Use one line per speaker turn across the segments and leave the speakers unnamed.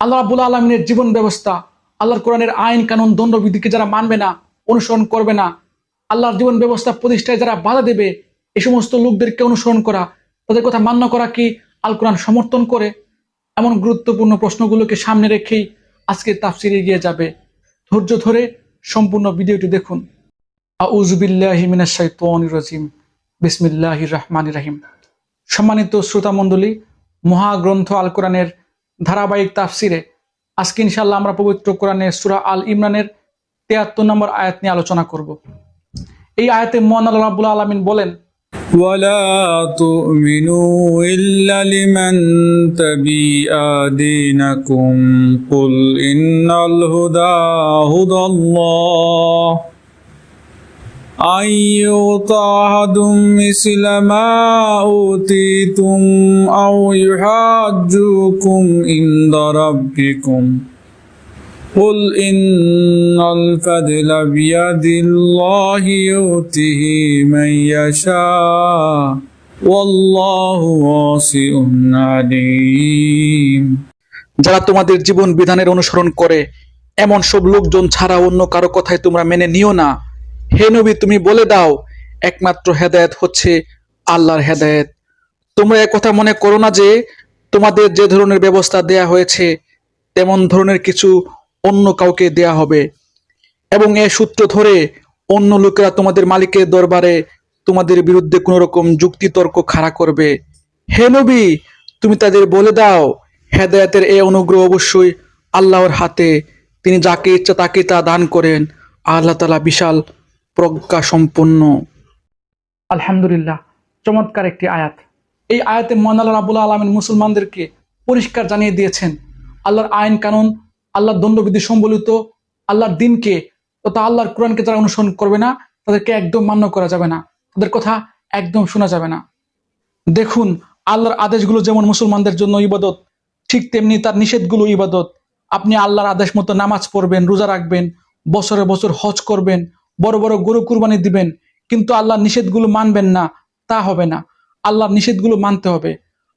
আল্লাহ রাবুল আলমিনের জীবন ব্যবস্থা, আল্লাহর কোরআনের আইন কানুন দণ্ডবিধিকে যারা মানবে না, অনুসরণ করবে না, আল্লাহর জীবন ব্যবস্থা প্রতিষ্ঠায় যারা বাধা দেবে এই সমস্ত লোকদেরকে অনুসরণ করা, তাদের কথা মান্য করা কি আল কোরআন সমর্থন করে? এমন গুরুত্বপূর্ণ প্রশ্নগুলোকে সামনে রেখেই আজকে তাফসির এগিয়ে যাবে। ধৈর্য ধরে সম্পূর্ণ ভিডিওটি দেখুন। আউজবিল্লাহি মিনাশ শাইতানির রাজিম। বিসমিল্লাহির রহমানির রহিম। সম্মানিত শ্রোতামণ্ডলী, মহাগ্রন্থ আল কোরআনের ধারাবাহিক তাফসিরে আজকে ইনশাল্লাহ আমরা পবিত্র কোরআনের সুরা আল ইমরানের তেয়াত্তর নম্বর আয়াত নিয়ে আলোচনা করব এই আয়াতে মহান আল্লাহ রাব্বুল আলামিন বলেন
ولا تؤمنوا إلا لمن تبيع دينكم قل إن الهدى هدى الله أن يؤتى أحد مثل ما أوتيتم أو يحاجوكم عند ربكم قل إن الفضل بيد الله يؤته من يشاء والله واسع عليم
যারা তোমাদের জীবন বিধানের অনুসরণ করে এমন সব লোকজন ছাড়া অন্য কারো কথায় তোমরা মেনে নিও না হে নবী, তুমি বলে দাও, একমাত্র হেদায়েত হচ্ছে আল্লাহর হেদায়ত। তোমরা কথা মনে করো না যে, তোমাদের যে ধরনের ব্যবস্থা দেয়া হয়েছে, তেমন ধরনের কিছু অন্য কাউকে দেয়া হবে। এবং এ সূত্র ধরে অন্য লোকেরা তোমাদের মালিকের দরবারে তোমাদের বিরুদ্ধে কোনো রকম যুক্তিতর্ক খাড়া করবে। হে নবী, তুমি তাদের বলে দাও, হেদায়েতের এ অনুগ্রহ অবশ্যই আল্লাহর হাতে। তিনি যাকে ইচ্ছা তাকে তা দান করেন। আল্লাহ তালা বিশাল প্রজ্ঞা সম্পন্ন আলহামদুলিল্লাহ, চমৎকার একটি আয়াত। এই আয়াতে মহান আল্লাহ রাবুল্লাহ আলমিন মুসলমানদেরকে পরিষ্কার জানিয়ে দিয়েছেন, আল্লাহর আইন কানুন, আল্লাহর দণ্ডবিধি সম্বলিত, আল্লাহর দিনকে তথা আল্লাহর কোরআনকে যারা অনুসরণ করবে না, তাদেরকে একদম মান্য করা যাবে না। তাদের কথা একদম শোনা যাবে না। দেখুন, আল্লাহর আদেশগুলো যেমন মুসলমানদের জন্য ইবাদত, ঠিক তেমনি তার নিষেধগুলো ইবাদত। আপনি আল্লাহর আদেশ মতো নামাজ পড়বেন, রোজা রাখবেন, বছরে বছর হজ করবেন বড় বড় গরু কুরবানি দিবেন, কিন্তু আল্লাহর নিষেধগুলো মানবেন না, তা হবে না। আল্লাহর নিষেধগুলো মানতে হবে।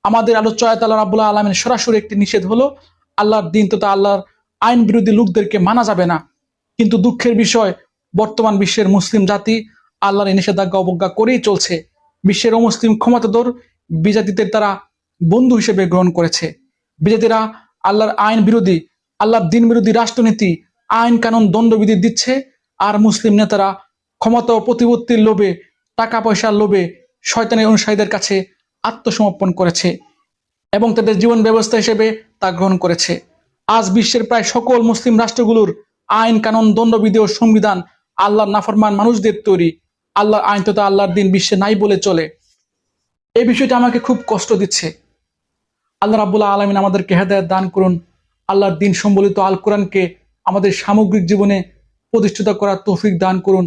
আমাদের আলোচনায় আল্লাহ রাবুল্লাহ আলমের সরাসরি একটি নিষেধ হলো, আল্লাহর দিন তথা আল্লাহর আইন বিরোধী লোকদেরকে মানা যাবে না। কিন্তু দুঃখের বিষয়, বর্তমান বিশ্বের মুসলিম জাতি আল্লাহর এই নিষেধাজ্ঞা অবজ্ঞা করেই চলছে। বিশ্বের অমুসলিম ক্ষমতাধর বিজাতিদের তারা বন্ধু হিসেবে গ্রহণ করেছে। বিজাতিরা আল্লাহর আইন বিরোধী, আল্লাহর দিন বিরোধী রাষ্ট্রনীতি, আইন কানুন দণ্ডবিধি দিচ্ছে আর মুসলিম নেতারা ক্ষমতা ও প্রতিপত্তির লোভে টাকা পয়সার লোভে শয়তানের অনুসারীদের কাছে আত্মসমর্পণ করেছে এবং তাদের জীবন ব্যবস্থা হিসেবে তা গ্রহণ করেছে। আজ বিশ্বের প্রায় সকল মুসলিম রাষ্ট্রগুলোর আইন, কানুন, দণ্ডবিধি ও সংবিধান আল্লাহর নাফরমান মানুষদের তৈরি। আল্লাহর আইন তথা আল্লাহর দিন বিশ্বে নাই বলে চলে। এই বিষয়টা আমাকে খুব কষ্ট দিচ্ছে। আল্লাহ রাবুল্লাহ আলমিন আমাদেরকে হেদায়ত দান করুন। আল্লাহর দিন সম্বলিত আল কোরআনকে আমাদের সামগ্রিক জীবনে প্রতিষ্ঠিত করার তৌফিক দান করুন।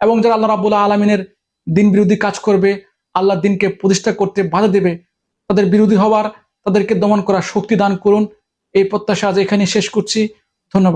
এবং যারা আল্লাহ রাবুল্লাহ আলমিনের দিন বিরোধী কাজ করবে আল্লাহ দিনকে প্রতিষ্ঠা করতে বাধা দেবে, তাদের বিরোধী হওয়ার তাদেরকে দমন করার শক্তি দান করুন। এই প্রত্যাশা আজ এখানে শেষ করছি। ধন্যবাদ।